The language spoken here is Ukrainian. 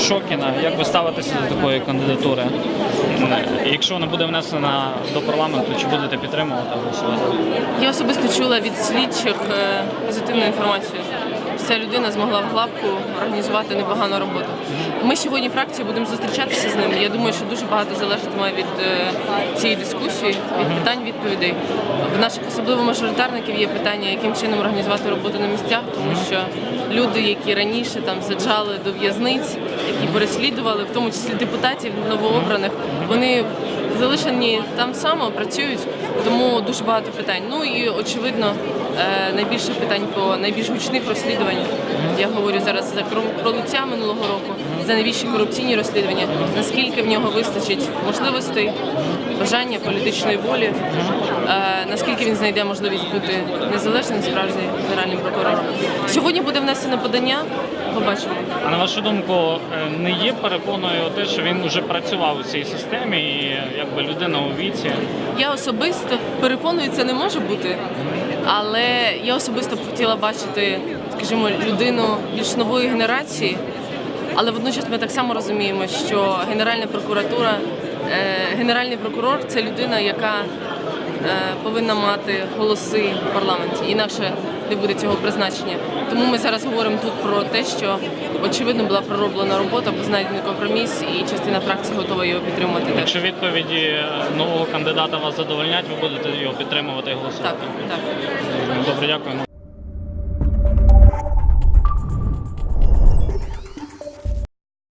Шокіна, як ви ставитеся до такої кандидатури? Якщо вона буде внесена до парламенту, чи будете підтримувати голосувати? Я особисто чула від слідчих е, позитивну інформацію. Ця людина змогла в главку організувати непогану роботу. Ми сьогодні фракції будемо зустрічатися з ним. Я думаю, що дуже багато залежатиме від е, цієї дискусії, від питань, відповідей. В наших особливо мажоритарників є питання, яким чином організувати роботу на місцях, тому що люди, які раніше там саджали до в'язниць, які переслідували, в тому числі депутатів новообраних, вони залишені там само, працюють, тому дуже багато питань. Ну і очевидно, е, найбільше питань по найбільш гучних розслідувань. Я говорю зараз за Кру- про Луця минулого року, за найбільші корупційні розслідування. Наскільки в нього вистачить можливостей, бажання, політичної волі, е, наскільки він знайде можливість бути незалежним справжнім генеральним прокурором. Сьогодні буде внесено подання. Побачимо. А на вашу думку, е, не є перепоною те, що він вже працював у цій системі і якби людина у віці? Я особисто переконую, це не може бути. Але я особисто б хотіла бачити, скажімо, людину більш нової генерації. Але водночас ми так само розуміємо, що Генеральна прокуратура, е, генеральний прокурор це людина, яка е, повинна мати голоси в парламенті. Інакше не буде цього призначення. Тому ми зараз говоримо тут про те, що очевидно була пророблена робота, бо знайдений компроміс, і частина фракції готова його підтримати. Якщо відповіді е, нового кандидата вас задовольнять, ви будете його підтримувати і голосувати? Так, так. Добре, дякуємо.